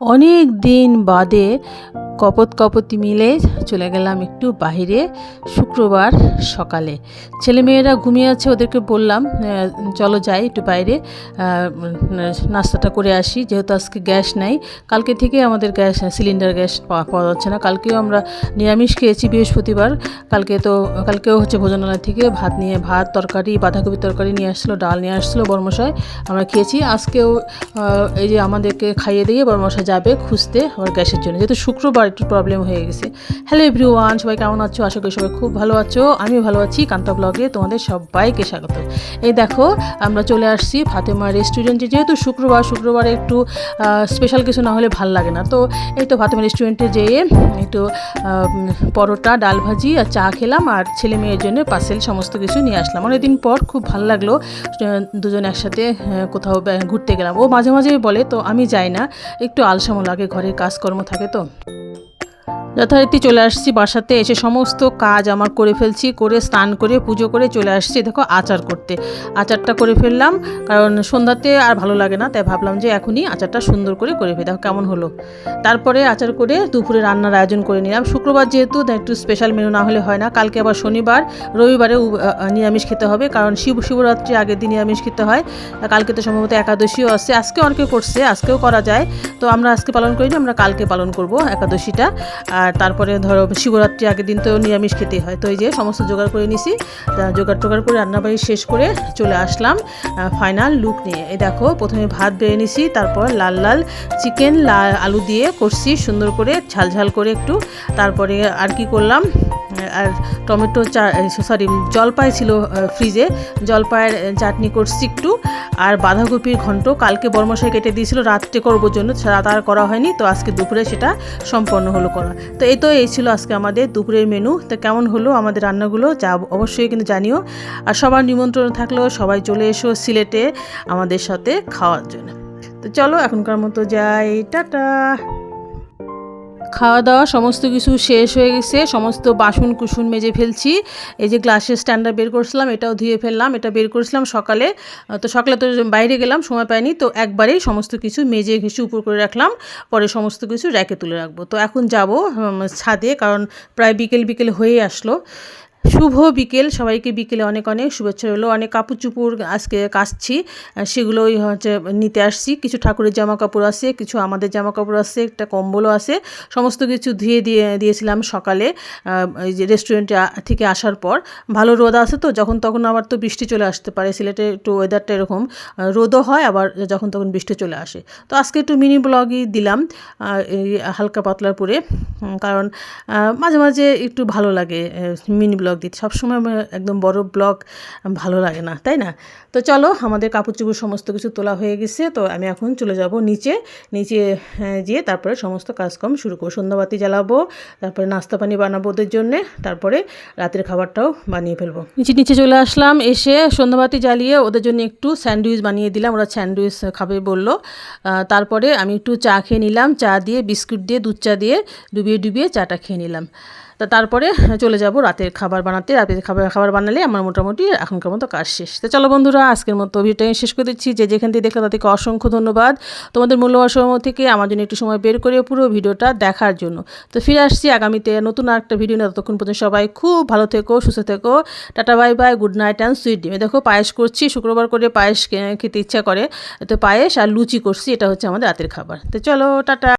অনেক দিন বাদে কপত কপতি মিলে চলে গেলাম একটু বাইরে শুক্রবার সকালে। ছেলেমেয়েরা ঘুমিয়ে আছে, ওদেরকে বললাম চলো যাই একটু বাইরে নাস্তাটা করে আসি, যেহেতু আজকে গ্যাস নাই। কালকে থেকে আমাদের গ্যাস, সিলিন্ডার গ্যাস পাওয়া যাচ্ছে না। কালকেও আমরা নিরামিষ খেয়েছি বৃহস্পতিবার। কালকে তো, কালকেও হচ্ছে ভোজনালয় থেকে ভাত নিয়ে, ভাত, তরকারি, বাঁধাকপির তরকারি নিয়ে আসছিল, ডাল নিয়ে আসছিল, বর্মশাই আমরা খেয়েছি। আজকেও এই যে আমাদেরকে খাইয়ে দিয়ে বর্মশাই যাবে খুঁজতে আমার গ্যাসের জন্য। যেহেতু শুক্রবার একটু প্রবলেম হয়ে গেছে। হ্যালো এভরিওয়ান সবাই কেমন আছো? আশা করি সবাই খুব ভালো আছো। আমিও ভালো আছি। কান্তা ব্লগে তোমাদের সবাইকে স্বাগত। এই দেখো, আমরা চলে আসছি ফাতেমা রেস্টুরেন্টে যেহেতু শুক্রবার, শুক্রবারে একটু স্পেশাল কিছু না হলে ভালো লাগে না। তো এই তো ফাতেমা রেস্টুরেন্টে যেয়ে একটু পরোটা, ডাল ভাজি আর চা খেলাম আর ছেলে মেয়ের জন্য পার্সেল সমস্ত কিছু নিয়ে আসলাম। অনেকদিন পর খুব ভালো লাগল দুজন একসাথে কোথাও ঘুরতে গেলাম। ও মাঝে মাঝে বলে, তো আমি যাই না। একটু আলসামো লাগে, ঘরের কাজকর্ম থাকে তো। যথারীতি চলে আসছি বাসাতে, এসে সমস্ত কাজ আমার করে ফেলছি, করে স্নান করে, পুজো করে চলে আসছি, দেখো আচার করতে। আচারটা করে ফেললাম, কারণ সন্ধ্যাতে আর ভালো লাগে না, তাই ভাবলাম যে এখনই আচারটা সুন্দর করে করে ফেলি, দেখো কেমন হলো। তারপরে আচার করে দুপুরে রান্নার আয়োজন করে নিলাম। শুক্রবার যেহেতু একটু স্পেশাল মেনু না হলে হয় না, কালকে আবার শনিবার, রবিবারে নিরামিষ খেতে হবে, কারণ শিব, শিবরাত্রি আগের দিন নিরামিষ খেতে হয়, কালকে তো সম্ভবত একাদশীও আছে, আজকে অনেকে করছে, আজকেও করা যায়, তো আমরা আজকে পালন করিনি, আমরা কালকে পালন করব একাদশীটা, আর তারপরে ধরো শিবরাত্রি আগের দিন তো নিরামিষ খেতেই হয়। তো এই যে সমস্ত জোগাড় করে নিছি জোগাড় টোগাড় করে রান্নাবাড়ি শেষ করে চলে আসলাম ফাইনাল লুক নিয়ে। এই দেখো, প্রথমে ভাত বেড়ে নিছি, তারপর লাল লাল চিকেন, লাল আলু দিয়ে করছি সুন্দর করে ঝাল ঝাল করে একটু। তারপরে আর কি করলাম, আর টমেটো চা সরি জলপাই ছিল ফ্রিজে জলপাইয়ের চাটনি করছি একটু, আর বাঁধাকপির ঘন্ট কালকে বর্মশাই কেটে দিয়েছিল, রাত্রে করবোর জন্য রাত আর করা হয়নি, তো আজকে দুপুরে সেটা সম্পন্ন হলো করা। তো এই তো এই ছিল আজকে আমাদের দুপুরের মেনু তো কেমন হলো আমাদের রান্নাগুলো যা অবশ্যই কিন্তু জানিও। আর সবার নিমন্ত্রণ থাকলেও সবাই চলে এসো সিলেটে আমাদের সাথে খাওয়ার জন্য। তো চলো এখনকার মতো যাই, টাটা। খাওয়া দাওয়া, সমস্ত কিছু শেষ হয়ে গেছে, সমস্ত বাসন কুসুন মেজে ফেলছি। এই যে গ্লাসের স্ট্যান্ডার বের করছিলাম, এটাও ধুয়ে ফেললাম, এটা বের করেছিলাম সকালে। তো সকালে তো বাইরে গেলাম, সময় পাইনি, তো একবারেই সমস্ত কিছু মেজে ঘেসে উপর করে রাখলাম, পরে সমস্ত কিছু র্যাকে তুলে রাখব। তো এখন যাব ছাদে, কারণ প্রায় বিকেল বিকেল হয়ে আসলো। শুভ বিকেল, সবাইকে বিকেলে অনেক অনেক শুভেচ্ছা রইল। অনেক কাপড় চুপড় আজকে কাচছি সেগুলোই হচ্ছে নিতে আসছি। কিছু ঠাকুরের জামা কাপড় আছে, কিছু আমাদের জামা কাপড় আছে, একটা কম্বলও আছে। সমস্ত কিছু ধুয়ে দিয়ে, দিয়েছিলাম সকালে এই যে রেস্টুরেন্টে থেকে আসার পর। ভালো রোদ আছে তো, যখন তখন আবার তো বৃষ্টি চলে আসতে পারে, সিলেটে একটু ওয়েদারটা এরকম। রোদও হয়, আবার যখন তখন বৃষ্টি চলে আসে। তো আজকে একটু মিনি ব্লগই দিলাম এই হালকা পাতলার পরে। কারণ মাঝে মাঝে একটু ভালো লাগে মিনি ব্লগ দিতে সবসময় আমার একদম বড় ব্লগ ভালো লাগে না, তাই না? তো চলো, আমাদের কাপড় চোপড় সমস্ত কিছু তোলা হয়ে গেছে। তো আমি এখন চলে যাব নিচে। নিচে গিয়ে তারপরে সমস্ত কাজকর্ম শুরু করব। সন্ধ্যাবাতি জ্বালাবো, তারপরে নাস্তা পানি বানাবো ওদের জন্যে। তারপরে রাতের খাবারটাও বানিয়ে ফেলব। নিচে নিচে চলে আসলাম। এসে সন্ধ্যাবাতি জ্বালিয়ে ওদের জন্য একটু স্যান্ডউইচ বানিয়ে দিলাম। ওরা স্যান্ডউইচ খাবে বলল। তারপরে আমি একটু চা খেয়ে নিলাম। চা দিয়ে, বিস্কুট দিয়ে, দুধ চা দিয়ে ডুবিয়ে ডুবিয়ে চাটা খেয়ে নিলাম। তা তারপরে চলে যাব রাতের খাবার বানাতে। রাতের খাবার খাবার বানালে আমার মোটামুটি এখনকার মতো কাজ শেষ। তো চলো বন্ধুরা, আজকের মতো ভিডিওটা শেষ করে দিচ্ছি। যে যেখান থেকে দেখলে তাদেরকে অসংখ্য ধন্যবাদ। তোমাদের মূল্যবান সময় থেকে আমার জন্য একটু সময় বের করে পুরো ভিডিওটা দেখার জন্য। তো ফিরে আসছি আগামীতে নতুন আর একটা ভিডিও নিয়ে। ততক্ষণ পর্যন্ত সবাই খুব ভালো থেকো, সুস্থ থেকো। Tata, bye bye, good night and sweet dream. দেখো, পায়েস করছি। শুক্রবার করে পায়েস খেতে ইচ্ছা করে। তো পায়েস আর লুচি করছি। এটা হচ্ছে আমাদের রাতের খাবার। তো চলো, টাটা।